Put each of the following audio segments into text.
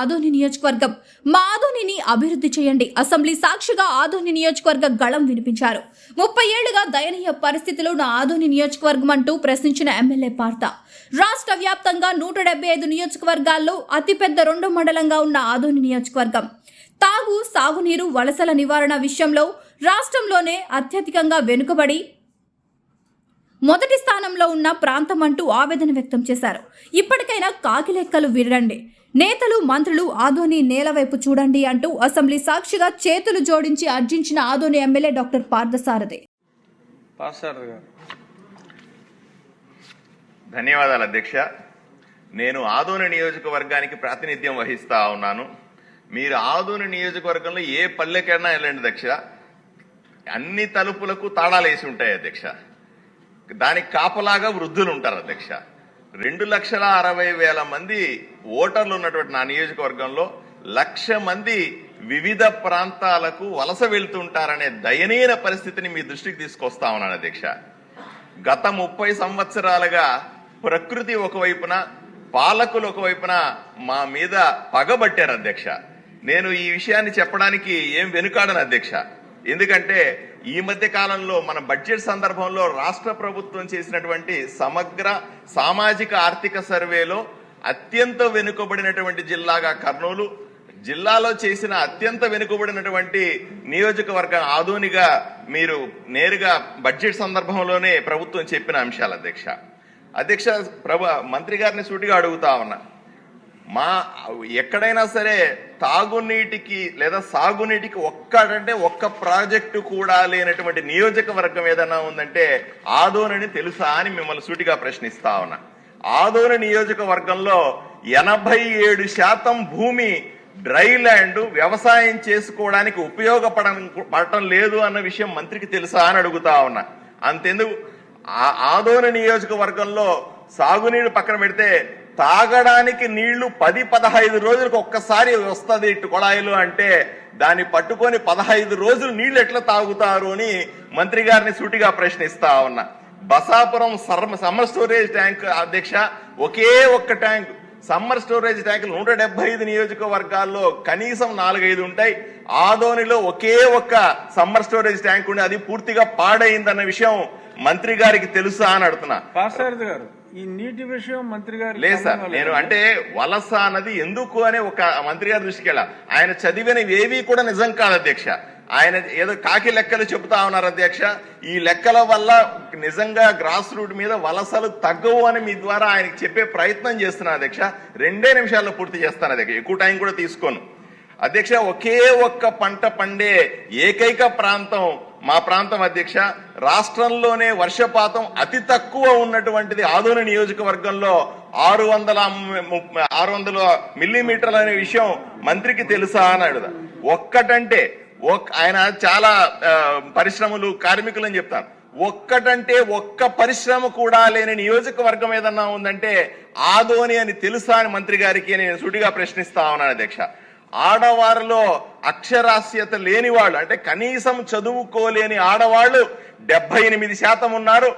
ఆదోని నియోజకవర్గం మా ఆదోనిని అభివృద్ధి చేయండి. అసెంబ్లీ సాక్షిగా ఆదోని నియోజకవర్గ గళం వినిపించారు. ముప్పై ఏళ్ళుగా దయనీయ పరిస్థితిలో నా ఆదోని నియోజకవర్గం అంటూ ప్రశ్నించిన ఎమ్మెల్యే పార్త. రాష్ట్ర వ్యాప్తంగా నూట డెబ్బై ఐదు నియోజకవర్గాల్లో అతిపెద్ద రెండో మండలంగా ఉన్న ఆదోని నియోజకవర్గం. తాగు సాగునీరు వలసల నివారణ విషయంలో రాష్ట్రంలోనే అత్యధికంగా వెనుకబడి మొదటి స్థానంలో ఉన్న ప్రాంతం అంటూ ఆవేదన వ్యక్తం చేశారు. ఇప్పటికైనా కాకిలెక్కలు వినండి. నేతలు మంత్రులు ఆదోని నేల వైపు చూడండి అంటూ అసెంబ్లీ సాక్షిగా చేతులు జోడించి అర్జించిన ఆదోని ఎమ్మెల్యే డాక్టర్ పార్థసారథి. ధన్యవాదాలు అధ్యక్ష. నేను ఆదోని నియోజకవర్గానికి ప్రాతినిధ్యం వహిస్తా ఉన్నాను. మీరు ఆదోని నియోజకవర్గంలో ఏ పల్లెకైనా వెళ్ళండి అధ్యక్ష. అన్ని తలుపులకు తాళాలు వేసి ఉంటాయి అధ్యక్ష. దానికి కాపలాగా వృద్ధులు ఉంటారు అధ్యక్ష. రెండు లక్షల అరవై వేల మంది ఓటర్లు ఉన్నటువంటి నా నియోజకవర్గంలో లక్ష మంది వివిధ ప్రాంతాలకు వలస వెళ్తుంటారనే దయనీయ పరిస్థితిని మీ దృష్టికి తీసుకొస్తా ఉన్నాను అధ్యక్ష. గత ముప్పై సంవత్సరాలుగా ప్రకృతి ఒకవైపున పాలకులు ఒకవైపున మా మీద పగబట్టారు అధ్యక్ష. నేను ఈ విషయాన్ని చెప్పడానికి ఏం వెనుకాడను అధ్యక్ష. ఎందుకంటే ఈ మధ్య కాలంలో మన బడ్జెట్ సందర్భంలో రాష్ట్ర ప్రభుత్వం చేసినటువంటి సమగ్ర సామాజిక ఆర్థిక సర్వేలో అత్యంత వెనుకబడినటువంటి జిల్లాగా కర్నూలు జిల్లాలో చేసిన అత్యంత వెనుకబడినటువంటి నియోజకవర్గం ఆధునిగా మీరు నేరుగా బడ్జెట్ సందర్భంలోనే ప్రభుత్వం చెప్పిన అంశాలు అధ్యక్ష. అధ్యక్ష ప్రభు మంత్రి గారిని సూటిగా అడుగుతా ఉన్నా. మా ఎక్కడైనా సరే తాగునీటికి లేదా సాగునీటికి ఒక్కడంటే ఒక్క ప్రాజెక్టు కూడా లేనటువంటి నియోజకవర్గం ఏదైనా ఉందంటే ఆదోనని తెలుసా అని మిమ్మల్ని సూటిగా ప్రశ్నిస్తా ఉన్నా. ఆదోని నియోజకవర్గంలో ఎనభై ఏడు శాతం భూమి డ్రై ల్యాండ్ వ్యవసాయం చేసుకోవడానికి ఉపయోగపడడం పడటం లేదు అన్న విషయం మంత్రికి తెలుసా అని అడుగుతా ఉన్నా. అంతెందుకు ఆదోని నియోజకవర్గంలో సాగునీరు పక్కన పెడితే తాగడానికి నీళ్ళు పది పదహైదు రోజులకు ఒక్కసారి వస్తుంది ఇటు కొళాయిలు అంటే దాన్ని పట్టుకొని పదహైదు రోజులు నీళ్ళు ఎట్లా తాగుతారు అని మంత్రి గారిని సూటిగా ప్రశ్నిస్తా ఉన్నా. బసాపురం సమ్మర్ స్టోరేజ్ ట్యాంక్ అధ్యక్ష ఒకే ఒక్క ట్యాంక్ సమ్మర్ స్టోరేజ్ ట్యాంకులు నూట డెబ్బై ఐదు నియోజకవర్గాల్లో కనీసం నాలుగైదు ఉంటాయి. ఆదోనిలో ఒకే ఒక్క సమ్మర్ స్టోరేజ్ ట్యాంక్ ఉండి అది పూర్తిగా పాడైందన్న విషయం మంత్రి గారికి తెలుసా అని అడుగుతున్నా. గారు ఈ నీటి విషయం మంత్రి గారు లేదు సార్ నేను అంటే వలస అన్నది ఎందుకు అనే ఒక మంత్రి గారి దృష్టికి వెళ్ళా. ఆయన చదివినవి ఏవి కూడా నిజం కాదు అధ్యక్ష. ఆయన ఏదో కాకి లెక్కలు చెబుతా ఉన్నారు అధ్యక్ష. ఈ లెక్కల వల్ల నిజంగా గ్రాస్ రూట్ మీద వలసలు తగ్గవు అని మీ ద్వారా ఆయనకి చెప్పే ప్రయత్నం చేస్తున్నా అధ్యక్ష. రెండే నిమిషాల్లో పూర్తి చేస్తాను అధ్యక్ష. ఎక్కువ టైం కూడా తీసుకోను. అధ్యక్ష ఒకే ఒక్క పంట పండే ఏకైక ప్రాంతం మా ప్రాంతం అధ్యక్ష. రాష్ట్రంలోనే వర్షపాతం అతి తక్కువ ఉన్నటువంటిది ఆదోని నియోజకవర్గంలో ఆరు వందల ఆరు వందల మిల్లీమీటర్లు అనే విషయం మంత్రికి తెలుసా అని అడుగుదా ఒక్కటంటే ఆయన చాలా పరిశ్రమలు కార్మికులు అని చెప్తారు. ఒక్కటంటే ఒక్క పరిశ్రమ కూడా లేని నియోజకవర్గం ఏదన్నా ఉందంటే ఆదోని అని తెలుసా అని మంత్రి గారికి నేను సుడిగా ప్రశ్నిస్తా ఉన్నాను అధ్యక్ష. ఆడవారిలో అక్షరాస్యత లేని వాళ్ళు అంటే కనీసం చదువుకోలేని ఆడవాళ్ళు డెబ్బై ఎనిమిది శాతం ఉన్నారు.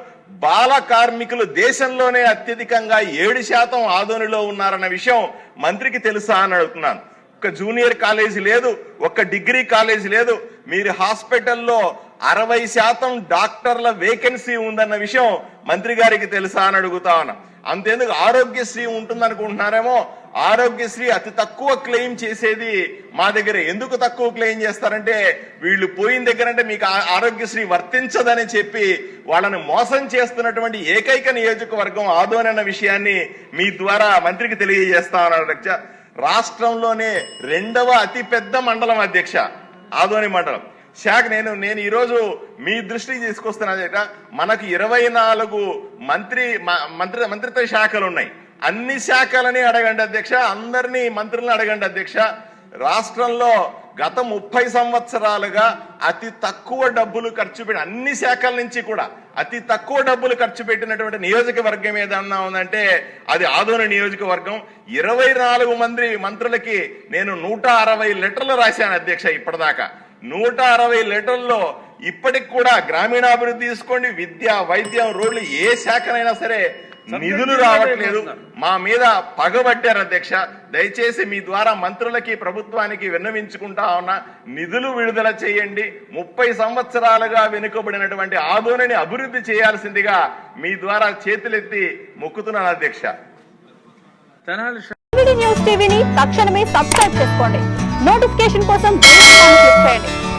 బాల కార్మికులు దేశంలోనే అత్యధికంగా ఏడు శాతం ఆదోనిలో ఉన్నారన్న విషయం మంత్రికి తెలుసా అని అడుగుతున్నాను. ఒక్క జూనియర్ కాలేజీ లేదు ఒక్క డిగ్రీ కాలేజీ లేదు. మీరు హాస్పిటల్లో అరవై శాతం డాక్టర్ల వేకెన్సీ ఉందన్న విషయం మంత్రి గారికి తెలుసా అని అడుగుతా ఉన్నా. అంతేందుకు ఆరోగ్యశ్రీ ఉంటుందనుకుంటున్నారేమో? ఆరోగ్యశ్రీ అతి తక్కువ క్లెయిమ్ చేసేది మా దగ్గర. ఎందుకు తక్కువ క్లెయిమ్ చేస్తారంటే వీళ్ళు పోయిన దగ్గర అంటే మీకు ఆ- ఆరోగ్యశ్రీ వర్తించదని చెప్పి వాళ్ళని మోసం చేస్తున్నటువంటి ఏకైక నియోజకవర్గం ఆదోనన్న విషయాన్ని మీ ద్వారా మంత్రికి తెలియజేస్తా ఉన్నారు రాష్ట్రంలోనే రెండవ అతి పెద్ద మండలం అధ్యక్ష ఆదోని మండలం. శాఖ నేను నేను ఈరోజు మీ దృష్టికి తీసుకొస్తున్నా మనకు ఇరవై నాలుగు మంత్రి మ- మంత్రి మంత్రిత్వ శాఖలు ఉన్నాయి. అన్ని శాఖలని అడగండి అధ్యక్ష అందరినీ మంత్రులను అడగండి అధ్యక్ష. రాష్ట్రంలో గత ముప్పై సంవత్సరాలుగా అతి తక్కువ డబ్బులు ఖర్చు పెట్టి అన్ని శాఖల నుంచి కూడా అతి తక్కువ డబ్బులు ఖర్చు పెట్టినటువంటి నియోజకవర్గం ఏదన్నా ఉందంటే అది ఆదోని నియోజకవర్గం. ఇరవై నాలుగు మంది మంత్రులకి నేను నూట అరవై లెటర్లు రాశాను అధ్యక్ష ఇప్పటిదాకా. నూట అరవై లెటర్లలో ఇప్పటికి కూడా గ్రామీణాభివృద్ధి తీసుకోండి విద్య వైద్యం రోడ్లు ఏ శాఖనైనా సరే నిధులు రావట్లేదు. మా మీద పగబట్టారు అధ్యక్ష. దయచేసి మీ ద్వారా మంత్రులకి ప్రభుత్వానికి విన్నవించుకుంటా ఉన్నా నిధులు విడుదల చేయండి. ముప్పై సంవత్సరాలుగా వెనుకబడినటువంటి ఆదోనిని అభివృద్ధి చేయాల్సిందిగా మీ ద్వారా చేతులెత్తి మొక్కుతున్నాను అధ్యక్ష. న్యూస్ టీవీని తక్షణమే సబ్స్క్రైబ్ చేసుకోండి. నోటిఫికేషన్ కోసం బెల్ ఐకాన్ క్లిక్ చేయండి.